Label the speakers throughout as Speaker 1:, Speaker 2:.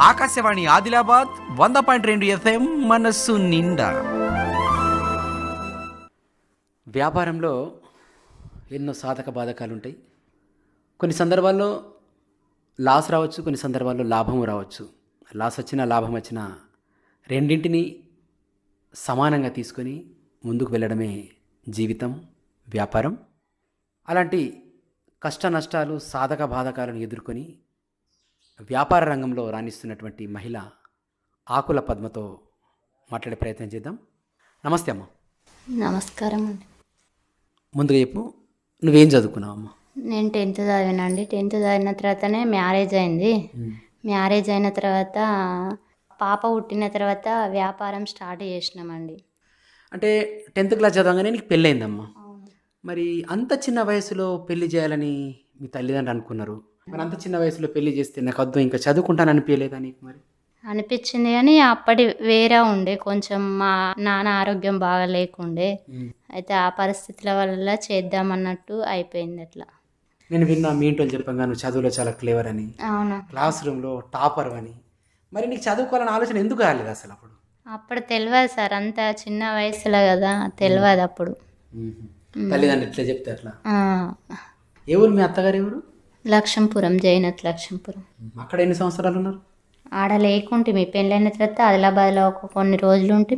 Speaker 1: ఆకాశవాణి ఆదిలాబాద్ వంద పాయింట్ రెండు ఎఫ్ఎం మనస్సు నిండా.
Speaker 2: వ్యాపారంలో ఎన్నో సాధక బాధకాలు ఉంటాయి కొన్ని సందర్భాల్లో లాస్ రావచ్చు కొన్ని సందర్భాల్లో లాభం రావచ్చు. లాస్ వచ్చినా లాభం వచ్చినా రెండింటిని సమానంగా తీసుకొని ముందుకు వెళ్ళడమే జీవితం వ్యాపారం. అలాంటి కష్ట నష్టాలు సాధక బాధకాలను ఎదుర్కొని వ్యాపార రంగంలో రాణిస్తున్నటువంటి మహిళ ఆకుల పద్మతో మాట్లాడే ప్రయత్నం చేద్దాం. నమస్తే అమ్మ.
Speaker 3: నమస్కారం అండి.
Speaker 2: ముందుగా చెప్పు నువ్వేం చదువుకున్నావు అమ్మ?
Speaker 3: నేను టెన్త్ చదివానండి టెన్త్ చదివిన తర్వాతనే మ్యారేజ్ అయింది. మ్యారేజ్ అయిన తర్వాత పాప పుట్టిన తర్వాత వ్యాపారం స్టార్ట్ చేసినామండి.
Speaker 2: అంటే టెన్త్ క్లాస్ చదవగానే నీకు పెళ్ళయిందమ్మా మరి అంత చిన్న వయసులో పెళ్ళి చేయాలని మీ తల్లిదండ్రులు అనుకున్నారు? మరి అంత చిన్న వయసులో పెళ్ళి చేస్తే నాకు వద్దు ఇంకా చదువుకుంటాను అనిపించలేదా నీకు మరి?
Speaker 3: అనిపించింది కానీ అప్పటి వేరే ఉండే కొంచెం మా నాన్న ఆరోగ్యం బాగా లేకుండే. అయితే ఆ పరిస్థితుల వల్ల చేద్దామన్నట్టు అయిపోయింది అట్లా.
Speaker 2: నేను విన్నా మీ ఇంట్లో చెప్పంగా నువ్వు చదువులో చాలా క్లేవర్ అని
Speaker 3: అవును.
Speaker 2: క్లాస్ రూమ్లో టాపర్ అని. మరి నీకు చదువుకోవాలని ఆలోచన ఎందుకు రాలేదు అసలు అప్పుడు?
Speaker 3: అప్పుడు తెలియదు సార్ అంత చిన్న వయసులో కదా తెలియదు అప్పుడు.
Speaker 2: తల్లిదండ్రులు ఎట్లా చెప్తే అట్లా? ఎవరు మీ అత్తగారు ఎవరు?
Speaker 3: లక్ష్మీపురం జైనత్ లక్ష్మీపురం.
Speaker 2: అక్కడ ఎన్ని సంవత్సరాలు ఉన్నారు
Speaker 3: ఆడ లేకుంటే మీ పెళ్ళైన తర్వాత ఆదిలాబాద్లో ఒక కొన్ని రోజులు ఉంటే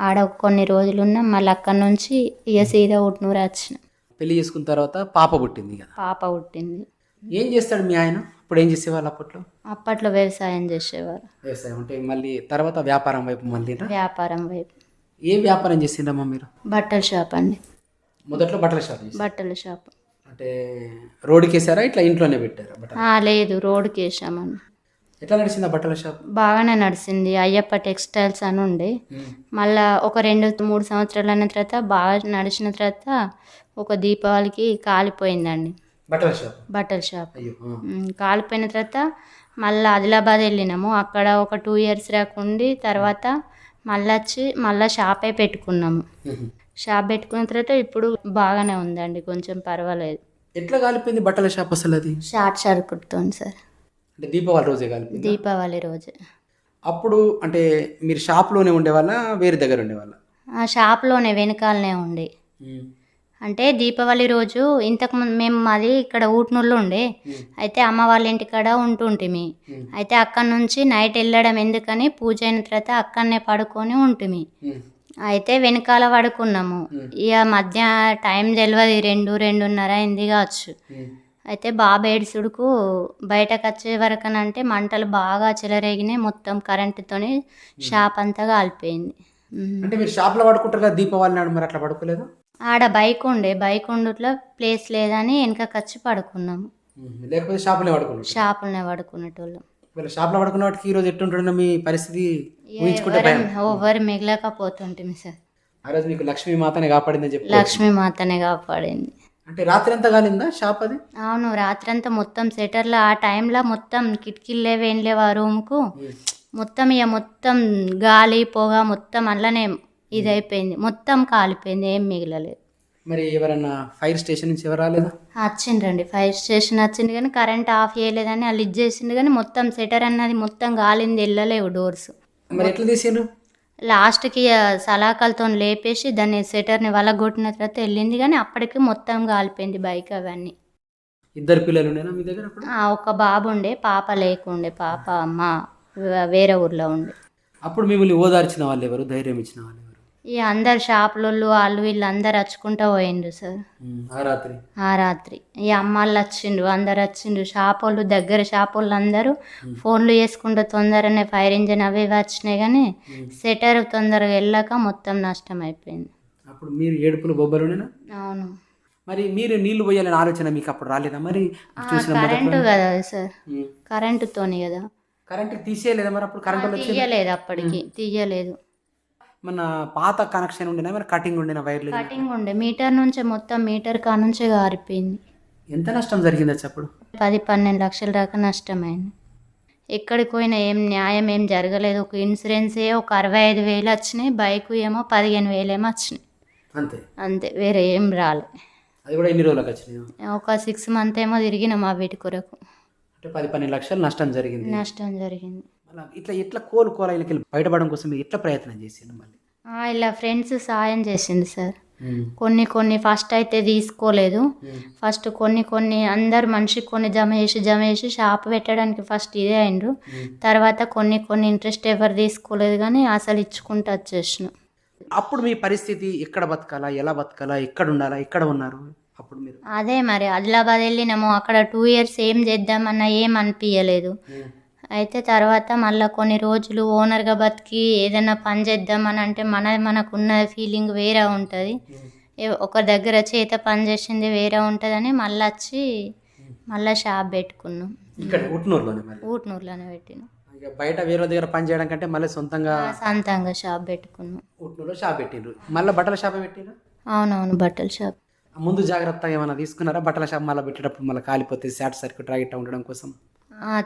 Speaker 3: ఆడ ఒక కొన్ని రోజులు ఉన్నాం మళ్ళీ అక్కడి నుంచి ఇక సీదా ఉట్నూరు వచ్చిన.
Speaker 2: పెళ్ళి చేసుకున్న తర్వాత పాప పుట్టింది కదా.
Speaker 3: పాప పుట్టింది.
Speaker 2: ఏం చేస్తాడు మీ ఆయన? ఇప్పుడు ఏం చేసేవాళ్ళు అప్పట్లో?
Speaker 3: అప్పట్లో వ్యవసాయం చేసేవారు.
Speaker 2: వ్యవసాయం అంటే మళ్ళీ తర్వాత వ్యాపారం వైపు మళ్ళీ
Speaker 3: వ్యాపారం వైపు.
Speaker 2: ఏ వ్యాపారం చేసిండమ్మా మీరు?
Speaker 3: బట్టల షాప్ అండి.
Speaker 2: మొదట్లో బట్టల షాప్
Speaker 3: బట్టల షాప్.
Speaker 2: అంటే రోడ్డుకి వేసారా? ఇట్లా ఇంట్లోనే పెట్టారా
Speaker 3: ఆ, లేదు రోడ్డుకి వేసామండి
Speaker 2: ఎట్లా నడిచింది బట్టల షాప్?
Speaker 3: బాగానే నడిచింది. అయ్యప్ప టెక్స్టైల్స్ అని ఉండే. మళ్ళా ఒక రెండు మూడు సంవత్సరాలు అయిన తర్వాత బాగా నడిచిన తర్వాత ఒక దీపావళికి కాలిపోయిందండి.
Speaker 2: బట్టల షాప్?
Speaker 3: బట్టల షాప్.
Speaker 2: అయ్యో ఆ.
Speaker 3: ఉమ్, కాలిపోయిన తర్వాత మళ్ళీ ఆదిలాబాద్ వెళ్ళినాము. అక్కడ ఒక టూ ఇయర్స్ రాకుండి తర్వాత మళ్ళీ వచ్చి మళ్ళీ షాపే పెట్టుకున్నాము. షాప్ పెట్టుకున్న తర్వాత ఇప్పుడు బాగానే ఉందండి కొంచెం పర్వాలేదు.
Speaker 2: ఎట్లా కాలిపోయింది బట్టల షాప్ అసలు అది
Speaker 3: షార్ట్ సరుకుతుంది సార్.
Speaker 2: అంటే దీపావళి రోజే కాలిపోయింది?
Speaker 3: దీపావళి రోజు.
Speaker 2: అప్పుడు అంటే మీరు షాప్లోనే ఉండేవాళ్ళ వేరే దగ్గర ఉండేవాళ్ళ?
Speaker 3: ఆ షాప్లోనే వెనకాలనే ఉండే. అంటే దీపావళి రోజు ఇంతకు ముందు మేము మాది ఇక్కడ ఊట్నూరులో ఉండే. అయితే అమ్మ వాళ్ళ ఇంటికాడ ఉంటుంటిమి. అయితే అక్కడ నుంచి నైట్ వెళ్ళడం ఎందుకని పూజ అయిన తర్వాత అక్కడనే పడుకొని ఉంటిమి. అయితే వెనకాల పడుకున్నాము. ఇక మధ్య టైం తెలియదు రెండు రెండున్నర అయింది కావచ్చు. అయితే బాబు ఏడుసుడుకు బయటకు వచ్చే వరకనంటే మంటలు బాగా చెలరేగినాయి. మొత్తం కరెంటుతోని షాప్ అంతా కాలిపోయింది.
Speaker 2: అంటే మీరు షాప్లో పడుకుంటారు కదా దీపావళి నాడు మరి అట్లా పడుకోలేదు?
Speaker 3: ఆడ బైక్ ఉండే బైక్ ఉండుట్లో ప్లేస్ లేదని వెనకకి వచ్చి పడుకున్నాము.
Speaker 2: లేకపోతే షాప్లో పడుకుంటారు
Speaker 3: షాపులనే పడుకునేటోళ్ళం
Speaker 2: వీళ్ళ షాప్లో పడుకున్న వాటికి ఈ రోజు ఎట్టుంటుండో మీ పరిస్థితి ఊహించుకుంటే భయం.
Speaker 3: ఎవరు మిగలకపోతుంటుంది సార్.
Speaker 2: ఆ రోజు మీకు లక్ష్మీ మాతనే కాపాడిందని చెప్పి
Speaker 3: లక్ష్మీ మాతనే కాపాడింది.
Speaker 2: అంటే రాత్రి అంతా కాలిందా షాప్ అది?
Speaker 3: అవును రాత్రంతా మొత్తం సెటర్లో ఆ టైంలో మొత్తం కిటికీలు లేవు ఏం లేవు ఆ రూమ్కు మొత్తం ఇక మొత్తం గాలి పొగ మొత్తం అలానే ఇది అయిపోయింది మొత్తం కాలిపోయింది ఏం మిగలలేదు.
Speaker 2: మరి ఎవరన్నా ఫైర్ స్టేషన్ నుంచి ఎవరు రాలేదా?
Speaker 3: వచ్చిండ్రండి. ఫైర్ స్టేషన్ వచ్చింది కానీ కరెంట్ ఆఫ్ చేయలేదని వాళ్ళు ఇది చేసిండు కానీ మొత్తం సెటర్ అన్నది మొత్తం గాలింది వెళ్ళలేవు డోర్స్.
Speaker 2: మరి ఎట్లా తీసిండ్రు?
Speaker 3: లాస్ట్కి సలాకలతో లేపేసి దాన్ని సెటర్ని వలగొట్టిన తర్వాత వెళ్ళింది కానీ అప్పటికి మొత్తం కాలిపోయింది బైక్ అవన్నీ.
Speaker 2: ఇద్దరు పిల్లలు మీ దగ్గర
Speaker 3: ఒక బాబు ఉండే పాప లేకుండే పాప అమ్మ వేరే ఊర్లో ఉండే.
Speaker 2: అప్పుడు మిమ్మల్ని ఓదార్చిన వాళ్ళు ఎవరు? ధైర్యం ఇచ్చిన వాళ్ళు
Speaker 3: ఈ అందరు షాపులలో వాళ్ళు వీళ్ళు అందరు వచ్చుకుంటూ పోయిండ్రు సార్.
Speaker 2: ఆ రాత్రి?
Speaker 3: ఆ రాత్రి. ఈ అమ్మాళ్ళు వచ్చిండ్రు అందరు వచ్చిండ్రు షాప్ వాళ్ళు దగ్గర షాప్ వాళ్ళు అందరూ ఫోన్లు చేసుకుంటూ తొందరనే ఫైర్ ఇంజిన్ అవి ఇవి వచ్చినాయి కానీ సెటర్ తొందరగా వెళ్ళాక మొత్తం నష్టం అయిపోయింది.
Speaker 2: అప్పుడు మీరు ఏడుపులు బొబ్బలునేనా
Speaker 3: అవును.
Speaker 2: మరి మీరు నీళ్ళు పోయాలని ఆలోచన మీకు అప్పుడు రాలేదా మరి? చూసిన
Speaker 3: కరెంటు కదా సార్. కరెంటుతోని కదా.
Speaker 2: కరెంట్కి తీసేయలేదా మరి అప్పుడు? కరెంట్
Speaker 3: తీయలేదు అప్పటికి. తీయలేదు.
Speaker 2: మన పాత కనెక్షన్ ఉండేనా మరి కటింగ్ ఉండిన వైర్లు
Speaker 3: కటింగ్ ఉండే. మీటర్ నుంచే మొత్తం మీటర్ కా నుంచే గారిపోయింది.
Speaker 2: ఎంత నష్టం జరిగింది వచ్చి అప్పుడు?
Speaker 3: పది పన్నెండు లక్షల దాకా నష్టమైంది. ఎక్కడికి పోయినా ఏం న్యాయం ఏం జరగలేదు. ఒక ఇన్సూరెన్సే ఒక అరవై ఐదు వేలు వచ్చినాయి. బైక్ ఏమో పదిహేను వేలు ఏమో వచ్చినాయి.
Speaker 2: అంతే?
Speaker 3: అంతే. వేరే ఏం రాలే.
Speaker 2: అది కూడా ఎన్ని రోజులకు వచ్చినాయి?
Speaker 3: ఒక సిక్స్ మంత్ ఏమో తిరిగినాం ఆ వీటి కొరకు.
Speaker 2: అంటే పది పన్నెండు లక్షలు నష్టం జరిగింది.
Speaker 3: నష్టం జరిగింది.
Speaker 2: ఇట్లా ఎట్లా కోలుకోవాలి వెళ్ళి బయటపడడం కోసం మీరు ఎట్లా ప్రయత్నం చేసిండు మళ్ళీ?
Speaker 3: ఇలా ఫ్రెండ్స్ సాయం చేసింది సార్. కొన్ని కొన్ని ఫస్ట్ అయితే తీసుకోలేదు. ఫస్ట్ కొన్ని కొన్ని అందరు మనిషికి కొన్ని జమ చేసి జమ చేసి షాప్ పెట్టడానికి ఫస్ట్ ఇదే అయిండ్రు. తర్వాత కొన్ని కొన్ని ఇంట్రెస్ట్ ఎవరు తీసుకోలేదు కానీ అసలు ఇచ్చుకుంటూ వచ్చేసిన.
Speaker 2: అప్పుడు మీ పరిస్థితి ఎక్కడ బతకాలా ఎలా బతకాలా ఎక్కడ ఉండాలా ఎక్కడ ఉన్నారు అప్పుడు మీరు?
Speaker 3: అదే మరి ఆదిలాబాద్ వెళ్ళినాము అక్కడ టూ ఇయర్స్ ఏం చేద్దామన్నా ఏం అనిపించలేదు అయితే తర్వాత మళ్ళీ కొన్ని రోజులు ఓనర్గా బతికి ఏదైనా పని చేద్దామని అంటే మన మనకున్న ఫీలింగ్ వేరే ఉంటుంది. ఒక దగ్గర చేత పని చేసింది వేరే ఉంటుందని మళ్ళీ వచ్చి మళ్ళీ షాప్ పెట్టుకున్నాం.
Speaker 2: ఇక్కడ ఉట్నూరులోనే మళ్ళీ?
Speaker 3: ఊట్నూరులోనే పెట్టినాం.
Speaker 2: బయట వేరే దగ్గర పని చేయడం కంటే మళ్ళీ సొంతంగా
Speaker 3: సొంతంగా షాప్ పెట్టుకున్నాం.
Speaker 2: షాప్ పెట్టిండ్రు. మళ్ళీ బట్టల షాప్ పెట్టిండ్రు?
Speaker 3: అవునవును బట్టల షాప్.
Speaker 2: ముందు జాగ్రత్తగా ఏమైనా తీసుకున్నారా? బట్టల షాప్ మళ్ళీ పెట్టేటప్పుడు మళ్ళీ కాలిపోతే షార్ట్ సర్క్యూట్ రాగిట్ట ఉండడం కోసం?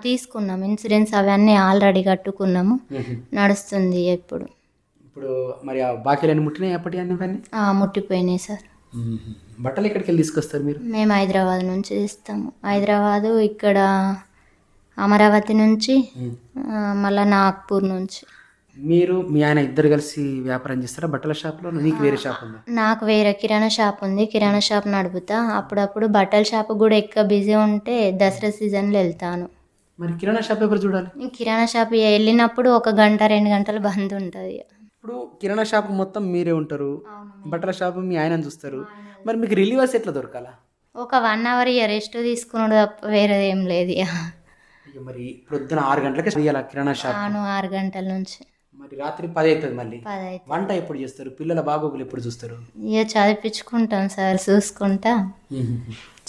Speaker 3: తీసుకున్నాం. ఇన్సూరెన్స్ అవన్నీ ఆల్రెడీ కట్టుకున్నాము. నడుస్తుంది ఇప్పుడు
Speaker 2: ఇప్పుడు మరి ఆ బాకీలన్నీ ముట్టినాయి అప్పటి అన్ని
Speaker 3: ముట్టిపోయినాయి సార్.
Speaker 2: బట్టలు ఎక్కడికి వెళ్ళి తీసుకొస్తారు మీరు?
Speaker 3: మేము హైదరాబాద్ నుంచి ఇస్తాము హైదరాబాదు ఇక్కడ అమరావతి నుంచి మళ్ళా నాగ్పూర్ నుంచి.
Speaker 2: మీరు మీ ఆయన ఇద్దరు కలిసి వ్యాపారం చేస్తారా బట్టల షాప్లో? నీకు వేరే షాప్ ఉందా?
Speaker 3: నాకు వేరే కిరాణా షాప్ ఉంది. కిరాణా షాప్ నడుపుతా. అప్పుడప్పుడు బట్టల షాప్ కూడా ఎక్కువ బిజీ ఉంటే దసరా సీజన్లో వెళ్తాను.
Speaker 2: మరి కిరాణా షాప్ ఎవరు చూడాలి?
Speaker 3: కిరాణా షాప్ వెళ్ళినప్పుడు ఒక గంట రెండు గంటలు బంద్ ఉంటుంది.
Speaker 2: ఇప్పుడు కిరాణా షాప్ మొత్తం మీరే ఉంటారు. బట్టల షాప్ మీ ఆయన చూస్తారు. మరి మీకు రిలీవర్స్ ఎట్లా దొరకాలా?
Speaker 3: ఒక వన్ అవర్ ఇక రెస్ట్ తీసుకున్నాడు తప్ప వేరేది ఏం లేదు ఇక
Speaker 2: మరి ప్రొద్దున ఆరు గంటలకి చేయాలి కిరాణా షాప్?
Speaker 3: ఆను ఆరు గంటల నుంచి.
Speaker 2: మరి రాత్రి పది అవుతుంది మళ్ళీ? వంట ఎప్పుడు చేస్తారు? పిల్లల బాగోగులు ఎప్పుడు చూస్తారు?
Speaker 3: ఇక చదివించుకుంటాం సార్ చూసుకుంటా.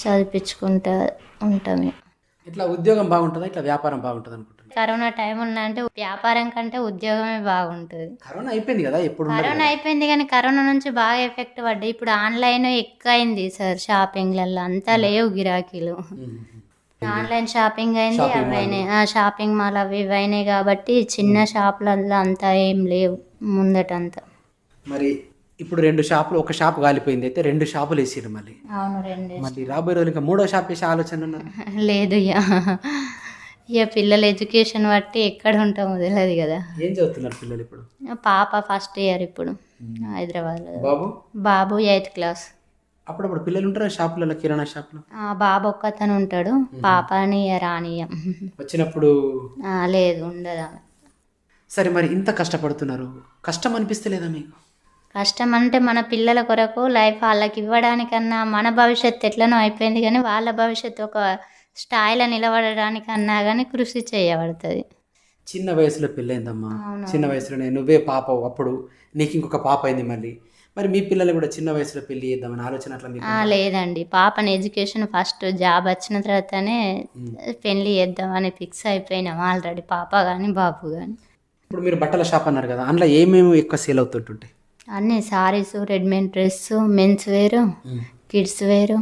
Speaker 3: చదివించుకుంటా ఉంటాం ఇక.
Speaker 2: ఇట్లా ఉద్యోగం బాగుంటుందా? ఇట్లా వ్యాపారం బాగుంటుంది అనుకుంటున్నాను
Speaker 3: కరోనా టైం అంటే వ్యాపారం కంటే ఉద్యోగమే బాగుంటుంది.
Speaker 2: కరోనా అయిపోయింది కదా ఎప్పుడు
Speaker 3: కరోనా అయిపోయింది కానీ కరోనా నుంచి బాగా ఎఫెక్ట్ పడ్డాయి. ఇప్పుడు ఆన్లైన్ ఎక్కువ అయింది సార్ షాపింగ్లలో అంతా లేవు గిరాకీలు. ఆన్లైన్ షాపింగ్ అయింది అవి అయినాయి ఆ, షాపింగ్ మాల్ అవి ఇవి అయినాయి కాబట్టి చిన్న షాపులలో అంతా ఏం లేవు ముందటంతా.
Speaker 2: మరి ఇప్పుడు రెండు షాపులు ఒక షాప్ కాలిపోయింది అయితే రెండు షాపులు వేసారు మళ్ళీ.
Speaker 3: అవును రెండు
Speaker 2: మళ్ళీ రాబోయే రోజులు ఇంకా మూడో షాప్ వేసే ఆలోచన ఉన్నారు
Speaker 3: లేదు ఇక ఇక పిల్లల ఎడ్యుకేషన్ బట్టి ఎక్కడ ఉంటామో తెలియదు కదా.
Speaker 2: ఏం చదువుతున్నారు పిల్లలు ఇప్పుడు?
Speaker 3: పాప ఫస్ట్ ఇయర్ ఇప్పుడు హైదరాబాద్లో.
Speaker 2: బాబు?
Speaker 3: బాబు ఎయిత్ క్లాస్.
Speaker 2: అప్పుడప్పుడు పిల్లలు ఉంటారా షాపులలో కిరాణా షాప్లో?
Speaker 3: ఆ, బాబు ఒక్కతను ఉంటాడు పాపని రానియం
Speaker 2: వచ్చినప్పుడు?
Speaker 3: లేదు ఉండదు.
Speaker 2: సరే మరి ఇంత కష్టపడుతున్నారు. కష్టం అనిపిస్తలేదా మీకు?
Speaker 3: కష్టం అంటే మన పిల్లల కొరకు లైఫ్ వాళ్ళకి ఇవ్వడానికన్నా మన భవిష్యత్తు ఎట్లనో అయిపోయింది కానీ వాళ్ళ భవిష్యత్తు ఒక స్థాయిలో నిలబడడానికన్నా కానీ కృషి చేయబడుతుంది.
Speaker 2: చిన్న వయసులో పెళ్ళైందమ్మా. చిన్న వయసులోనే నువ్వే పాప అప్పుడు నీకు ఇంకొక పాప అయింది మళ్ళీ. మరి మీ పిల్లలు కూడా చిన్న వయసులో పెళ్ళి చేద్దామని ఆలోచన అట్లా
Speaker 3: లేదండి. పాపని ఎడ్యుకేషన్ ఫస్ట్ జాబ్ వచ్చిన తర్వాతనే పెళ్ళి చేద్దామని ఫిక్స్ అయిపోయినాం ఆల్రెడీ పాప కానీ బాబు కానీ
Speaker 2: ఇప్పుడు మీరు బట్టల షాప్ అన్నారు కదా అందులో ఏమేమి ఎక్కువ సేల్ అవుతుంటుంటాయి?
Speaker 3: అన్నీ సారీస్ రెడీమేడ్ డ్రెస్ మెన్స్ వేరు కిడ్స్ వేరు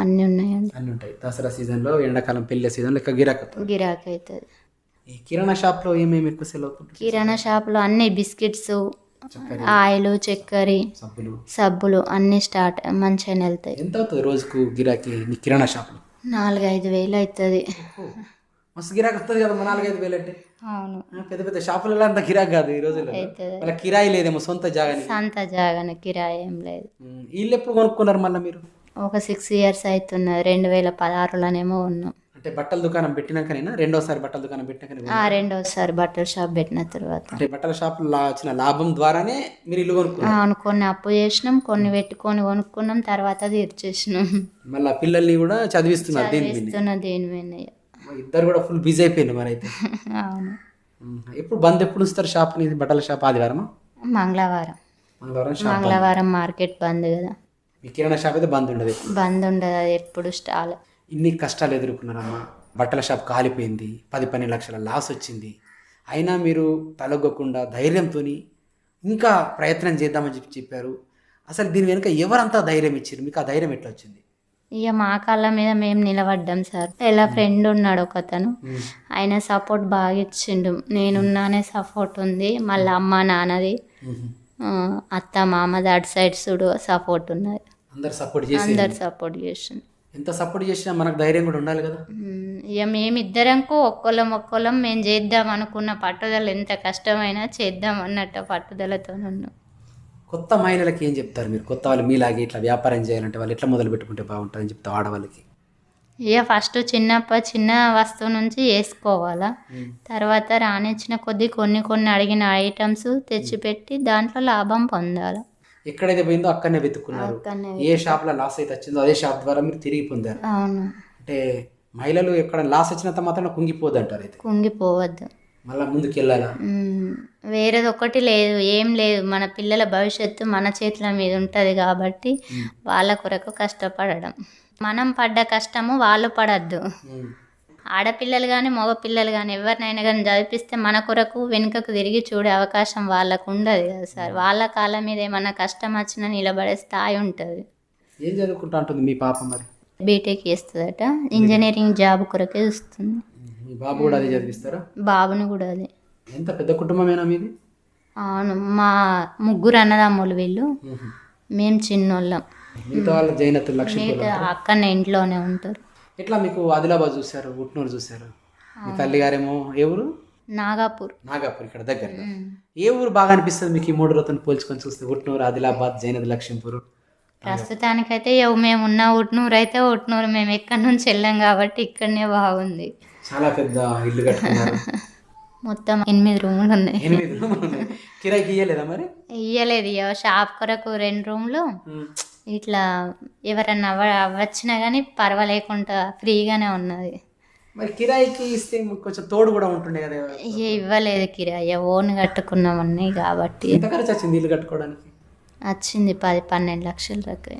Speaker 3: అన్నీ ఉన్నాయండి.
Speaker 2: అన్నీ ఉంటాయి. దసరా సీజన్లో ఎండాకాలం పెళ్ళి సీజన్లో ఎక్కువ గిరాకీ
Speaker 3: గిరాకీ అవుతుంది.
Speaker 2: ఈ కిరాణా షాప్లో ఏమేమి ఎక్కువ సేల్ అవుతుంటాయి?
Speaker 3: కిరాణా షాప్లో అన్ని బిస్కెట్స్ ఆయిల్ చక్కెర
Speaker 2: సబ్బులు.
Speaker 3: సబ్బులు అన్నీ స్టార్ట్ మంచిగానే వెళ్తాయి.
Speaker 2: ఎంత అవుతుంది రోజుకు గిరాకీ కిరాణా షాప్లో?
Speaker 3: నాలుగైదు వేలు అవుతుంది.
Speaker 2: మస్తు గిరాకీ వస్తుంది కదా నాలుగైదు వేలు అంటే
Speaker 3: అవును
Speaker 2: పెద్ద పెద్ద షాపులలో అంత గిరాకీ కాదు ఈ రోజుల్లో.
Speaker 3: అవుతుంది.
Speaker 2: వాళ్ళ కిరాయి లేదేమో సొంత జాగాని
Speaker 3: సంత జాగాన కిరాయి ఏం లేదు.
Speaker 2: వీళ్ళు ఎప్పుడు కొనుక్కున్నారు మళ్ళీ మీరు?
Speaker 3: ఒక సిక్స్ ఇయర్స్ అవుతున్నది రెండు వేల పదహారులోనేమో ఉన్నాం.
Speaker 2: అంటే బట్టల దుకాణం పెట్టినాకనేనా? రెండోసారి బట్టల దుకాణం పెట్టినాకనే
Speaker 3: ఆ రెండోసారి బట్టల షాప్ పెట్టిన తర్వాత.
Speaker 2: అంటే బట్టల షాప్ వచ్చిన లాభం ద్వారానే మీరు ఇల్లు కొనుక్కున్నారు?
Speaker 3: అవును కొన్ని అప్పు చేసినాం కొన్ని పెట్టుకొని కొనుక్కున్నాం తర్వాత తీర్చేసినాం.
Speaker 2: మళ్ళీ పిల్లల్ని కూడా చదివిస్తున్నారు దేని మీద. ఇద్దరు కూడా ఫుల్ బిజీ అయిపోయింది మరి అయితే
Speaker 3: అవును
Speaker 2: ఎప్పుడు బంద్ ఎప్పుడు ఉంచుతారు షాప్ని? బట్టల షాప్ ఆదివారమా?
Speaker 3: మంగళవారం.
Speaker 2: మంగళవారం షాప్
Speaker 3: మంగళవారం మార్కెట్ బంద్ కదా.
Speaker 2: మీ కిరాణా షాప్ అయితే బంద్ ఉండదు
Speaker 3: బంద్ ఉండదు అది ఎప్పుడు స్టాల్
Speaker 2: ఇన్ని కష్టాలు ఎదుర్కొన్నారమ్మా. బట్టల షాప్ కాలిపోయింది పది పన్నెండు లక్షల లాస్ వచ్చింది. అయినా మీరు తలొగ్గకుండా ధైర్యంతో ఇంకా ప్రయత్నం చేద్దామని చెప్పి చెప్పారు. అసలు దీని వెనుక ఎవరంతా ధైర్యం ఇచ్చారు మీకు ఆ ధైర్యం ఎట్లా వచ్చింది?
Speaker 3: ఇక మా కాళ్ళ మీద మేము నిలబడ్డాం సార్. ఇలా ఫ్రెండ్ ఉన్నాడు ఒకతను. ఆయన సపోర్ట్ బాగా ఇచ్చిండు. నేనున్నానే సపోర్ట్ ఉంది. మళ్ళీ అమ్మ నాన్నది. అత్త మామది అటు సైడ్ చూడు సపోర్ట్ ఉన్నది.
Speaker 2: అందరు సపోర్ట్ చేసి
Speaker 3: అందరు సపోర్ట్ చేసిండు.
Speaker 2: ఎంత సపోర్ట్ చేసినా మనకు ధైర్యం కూడా ఉండాలి కదా.
Speaker 3: ఇక మేమిద్దరంకు ఒక్కొల్లం ఒక్కొల్లం మేము చేద్దాం అనుకున్న పట్టుదల ఎంత కష్టమైనా చేద్దాం అన్నట్టు పట్టుదలతో ఉన్నాం
Speaker 2: కొత్త మహిళలకి ఏం చెప్తారు మీరు? కొత్త వాళ్ళు మీలాగే ఇట్లా వ్యాపారం చేయాలంటే వాళ్ళు ఎట్లా మొదలు పెట్టుకుంటే బాగుంటుందని చెప్తారు ఆడవాళ్ళకి?
Speaker 3: ఇక ఫస్ట్ చిన్నప్ప చిన్న వస్తువు నుంచి వేసుకోవాలా. తర్వాత రానిచ్చిన కొద్దీ కొన్ని కొన్ని అడిగిన ఐటమ్స్ తెచ్చిపెట్టి దాంట్లో లాభం పొందాలి.
Speaker 2: ఎక్కడైతే పోయిందో అక్కడనే వెతుక్కున్నారు. ఏ షాప్లో లాస్ అయితే వచ్చిందో అదే షాప్ ద్వారా మీరు తిరిగి పొందారు.
Speaker 3: అవును.
Speaker 2: అంటే మహిళలు ఎక్కడ లాస్ వచ్చినంత మాత్రం కుంగిపోదు అంటారు అయితే?
Speaker 3: కుంగిపోవద్దు.
Speaker 2: మళ్ళీ ముందుకు వెళ్ళాలా
Speaker 3: మ్మ్. వేరేది ఒకటి లేదు ఏం లేదు. మన పిల్లల భవిష్యత్తు మన చేతుల మీద ఉంటుంది కాబట్టి వాళ్ళ కొరకు కష్టపడడం. మనం పడ్డ కష్టము వాళ్ళు పడద్దు. ఆడపిల్లలు కానీ మగ పిల్లలు కానీ ఎవరినైనా కానీ చదివిస్తే మన కొరకు వెనుకకు తిరిగి చూడే అవకాశం వాళ్ళకు ఉండదు కదా సార్. వాళ్ళ కాళ్ళ మీద ఏమన్నా కష్టం వచ్చినా నిలబడే స్థాయి ఉంటుంది.
Speaker 2: ఏం చదువుకుంటా ఉంటుంది మీ పాప మరి?
Speaker 3: బీటెక్ చేస్తుందట. ఇంజనీరింగ్ జాబ్ కొరకే చూస్తుంది.
Speaker 2: బాబు కూడా అదే చదివిస్తారా?
Speaker 3: బాబుని కూడా అది.
Speaker 2: ఎంత పెద్ద కుటుంబమేనా మీది?
Speaker 3: అవును మా ముగ్గురు అన్నదమ్ములు వీళ్ళు. మేము. చిన్నోళ్ళం.
Speaker 2: మిగతా వాళ్ళ లక్ష్మీ
Speaker 3: ఇంట్లోనే ఉంటారు.
Speaker 2: ఎట్లా మీకు ఆదిలాబాద్ చూశారు ఉట్నూరు చూశారు? మీ తల్లి గారేమో ఏ ఊరు?
Speaker 3: నాగాపూర్.
Speaker 2: నాగాపూర్ ఇక్కడ దగ్గర ఏ ఊరు బాగా అనిపిస్తుంది మీకు ఈ మూడు రోజులను పోల్చుకొని చూస్తే ఉట్నూరు ఆదిలాబాద్ జైనద్ లక్ష్మీపూర్?
Speaker 3: ప్రస్తుతానికైతే మేము ఉన్న ఉట్నూరు అయితే ఉట్నూరు మేము ఎక్కడి నుంచి వెళ్ళాం కాబట్టి ఇక్కడనే బాగుంది.
Speaker 2: చాలా పెద్ద ఇల్లు కట్టుకున్నారు.
Speaker 3: మొత్తం ఎనిమిది రూములు ఉన్నాయి.
Speaker 2: ఎనిమిది రూములు ఉన్నాయి. కిరాయికి ఇయ్యలేదా మరి?
Speaker 3: ఇయ్యలేదు షాప్ కొరకు రెండు రూమ్లు. ఇట్లా ఎవరన్నా అవ- వచ్చినా కానీ పర్వాలేకుండా ఫ్రీగానే ఉన్నది.
Speaker 2: మరి కిరాయికి ఇస్తే కొంచెం తోడు కూడా ఉంటుండే కదా
Speaker 3: ఇవ్వలేదు కిరాయి. ఓన్ కట్టుకున్నామన్నీ కాబట్టి.
Speaker 2: ఎంత ఖర్చు వచ్చింది ఇల్లు కట్టుకోవడానికి?
Speaker 3: వచ్చింది పది పన్నెండు లక్షల దాకా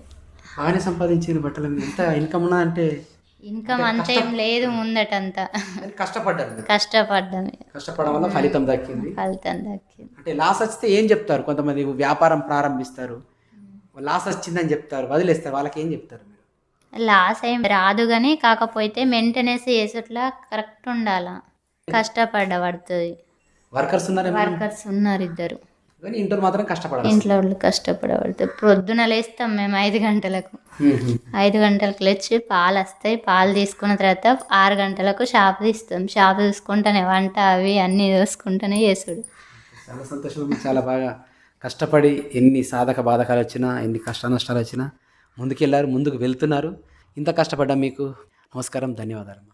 Speaker 2: బాగానే సంపాదించింది బట్టల. మీద ఎంత ఇన్కమ్ ఉన్నదంటే
Speaker 3: ఇన్కమ్ అంతేం లేదు ముందటంతా.
Speaker 2: కష్టపడ్డారు మీరు.
Speaker 3: కష్టపడ్డాము
Speaker 2: కష్టపడడం వల్ల ఫలితం దక్కింది.
Speaker 3: ఫలితం దక్కింది.
Speaker 2: అంటే లాస్ వస్తే ఏం చెప్తారు? కొంతమంది వ్యాపారం ప్రారంభిస్తారు. లాస్ వచ్చిందని చెప్తారు. వదిలేస్తారు. వాళ్ళకి ఏం చెప్తారు మీరు?
Speaker 3: లాస్ ఏం రాదు కానీ కాకపోతే మెయింటెనెన్స్ చేసేట్లా కరెక్ట్ ఉండాలా. కష్టపడ్డ పడుతుంది
Speaker 2: వర్కర్స్ ఉన్నారేమో.
Speaker 3: వర్కర్స్ ఉన్నారు ఇద్దరు.
Speaker 2: కానీ ఇంట్లో మాత్రం కష్టపడాలి
Speaker 3: ఇంట్లో వాళ్ళు కష్టపడబడుతుంది ప్రొద్దున లేస్తాం మేము ఐదు గంటలకు. ఐదు గంటలకు లేచి పాలు వస్తాయి. పాలు తీసుకున్న తర్వాత ఆరు గంటలకు షాప్ తీస్తాం. షాప్ చూసుకుంటానే వంట అవి అన్నీ చూసుకుంటూనే చేసుడు.
Speaker 2: చాలా సంతోషం. చాలా బాగా కష్టపడి ఎన్ని సాధక బాధకాలు వచ్చినా ఎన్ని కష్ట నష్టాలు వచ్చినా ముందుకెళ్ళారు ముందుకు వెళ్తున్నారు. ఇంత కష్టపడ్డా మీకు. నమస్కారం. ధన్యవాదాలు.